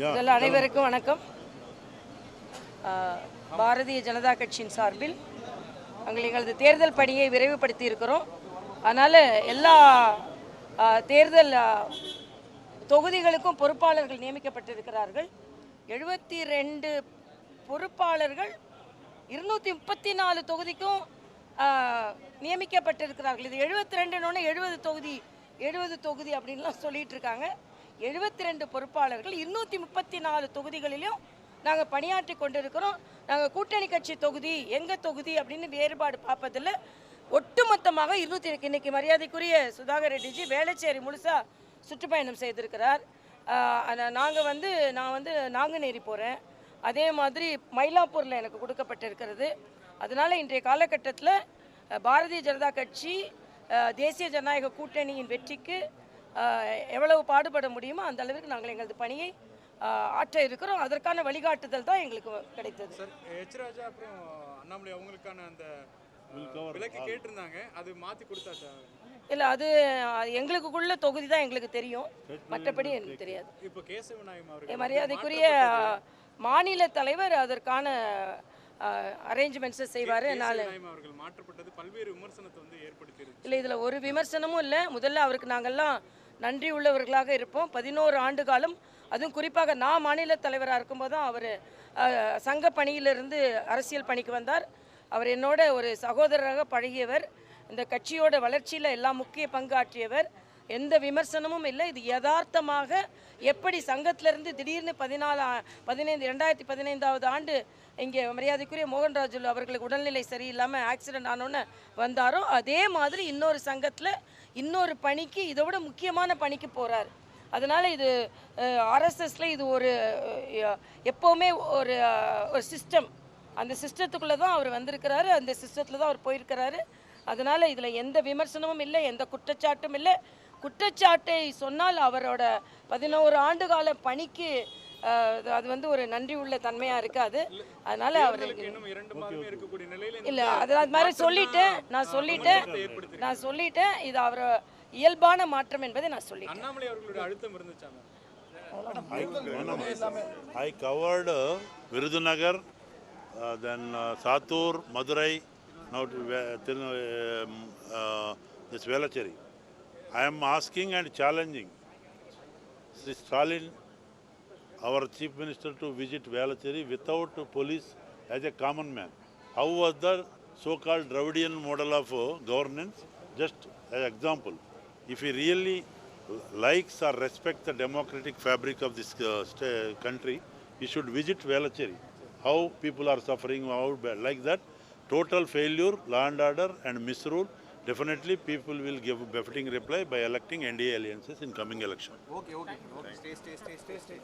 முதல்ல அனைவருக்கும் வணக்கம். பாரதிய ஜனதா கட்சியின் சார்பில் நாங்கள் எங்களது தேர்தல் பணியை விரைவுபடுத்தி இருக்கிறோம். அதனால் எல்லா தேர்தல் தொகுதிகளுக்கும் பொறுப்பாளர்கள் நியமிக்கப்பட்டிருக்கிறார்கள். எழுபத்தி ரெண்டு பொறுப்பாளர்கள் இருநூற்றி முப்பத்தி நாலு தொகுதிக்கும் நியமிக்கப்பட்டிருக்கிறார்கள். இது எழுபத்தி ரெண்டுன்னு எழுபது தொகுதி எழுபது தொகுதி அப்படின்லாம் சொல்லிட்டு இருக்காங்க. எழுபத்தி ரெண்டு பொறுப்பாளர்கள் இருநூற்றி முப்பத்தி நாலு தொகுதிகளிலும் நாங்கள் பணியாற்றி கொண்டிருக்கிறோம். நாங்கள் கூட்டணி கட்சி தொகுதி எங்கள் தொகுதி அப்படின்னு வேறுபாடு பார்ப்பதில் ஒட்டுமொத்தமாக இருநூத்தி இன்னைக்கு மரியாதைக்குரிய சுதாகர் ரெட்டிஜி வேளச்சேரி முழுசாக சுற்றுப்பயணம் செய்திருக்கிறார். நாங்கள் வந்து நான் வந்து நாங்குநேரி போகிறேன் அதே மாதிரி மயிலாப்பூரில் எனக்கு கொடுக்கப்பட்டிருக்கிறது. அதனால் இன்றைய காலகட்டத்தில் பாரதிய ஜனதா கட்சி தேசிய ஜனநாயக கூட்டணியின் வெற்றிக்கு எவ்வளவு பாடுபட முடியுமோ அந்த அளவிற்கு நாங்கள் எங்களது பணியை ஆற்ற இருக்கிறோம். அதற்கான வழிகாட்டுதல் தான் எங்களுக்கு கிடைத்தது. சார் அப்புறம் அண்ணாமலை அவங்களுக்கான அந்த விலக்கு கேட்டிருந்தாங்க. அது மாத்தி கொடுத்தாச்சா இல்லை அது எங்களுக்குள்ள தொகுதி தான் எங்களுக்கு தெரியும். மற்றபடி எனக்கு தெரியாது. இப்போ மரியாதைக்குரிய மாநில தலைவர் அதற்கான அரேஞ்ச்மெண்ட்ஸை செய்வார். நான் அவர்கள் மாற்றப்பட்டது பல்வேறு விமர்சனத்தை வந்து ஏற்படுத்தியிருக்கு. இல்லை இதில் ஒரு விமர்சனமும் இல்லை. முதல்ல அவருக்கு நாங்கள்லாம் நன்றி உள்ளவர்களாக இருப்போம். பதினோரு ஆண்டு காலம். அதுவும் குறிப்பாக நான் மாநில தலைவராக இருக்கும்போது தான் அவர் சங்க பணியிலிருந்து அரசியல் பணிக்கு வந்தார். அவர் என்னோட ஒரு சகோதரராக பழகியவர். இந்த கட்சியோட வளர்ச்சியில் எல்லாம் முக்கிய பங்காற்றியவர். எந்த விமர்சனமும் இல்லை. இது யதார்த்தமாக எப்படி சங்கத்திலிருந்து திடீர்னு பதினாலு பதினைந்து ரெண்டாயிரத்தி பதினைந்தாவது ஆண்டு இங்கே மரியாதைக்குரிய மோகன்ராஜுலு அவர்களுக்கு உடல்நிலை சரியில்லாமல் ஆக்சிடென்ட் ஆனோன்னு வந்தாரோ அதே மாதிரி இன்னொரு சங்கத்தில் இன்னொரு பணிக்கு இதை விட முக்கியமான பணிக்கு போகிறார் அதனால் இது ஆர்எஸ்எஸ்ல இது ஒரு எப்போவுமே ஒரு ஒரு சிஸ்டம் அந்த சிஸ்டத்துக்குள்ளே தான் அவர் வந்திருக்கிறாரு. அந்த சிஸ்டத்தில் தான் அவர் போயிருக்கிறாரு. அதனால் இதில் எந்த விமர்சனமும் இல்லை எந்த குற்றச்சாட்டும் இல்லை. குற்றச்சாட்டை சொன்னால் அவரோட பதினோரு ஆண்டு கால பணிக்கு அது வந்து ஒரு நன்றி உள்ள தன்மையாக இருக்காது. அதனால் அவர் தேர்தலுக்கு இன்னும் இரண்டு மாதமே இருக்கக்கூடிய நிலையில இந்த இல்லை அது அது மாதிரி சொல்லிட்டேன். நான் சொல்லிட்டேன். நான் சொல்லிட்டேன். இது அவர் இயல்பான மாற்றம் என்பதை நான் சொல்லிட்டேன். அண்ணாமலை அவர்களுடைய அழுத்தம் இருந்துச்சா ma'am I uh, uh, uh, now till, um, uh, this. I am asking and challenging Sri Stalin, our chief minister, to visit Velacheri without police as a common man. How was the so-called Dravidian model of uh, governance? Just an example. If he really likes or respects the democratic fabric of this uh, country, he should visit Velacheri. How people are suffering, how like that total failure, land order and misrule, definitely people will give befitting reply by electing NDA alliances in coming election. Okay, okay. okay. Stay, stay, stay, stay, stay.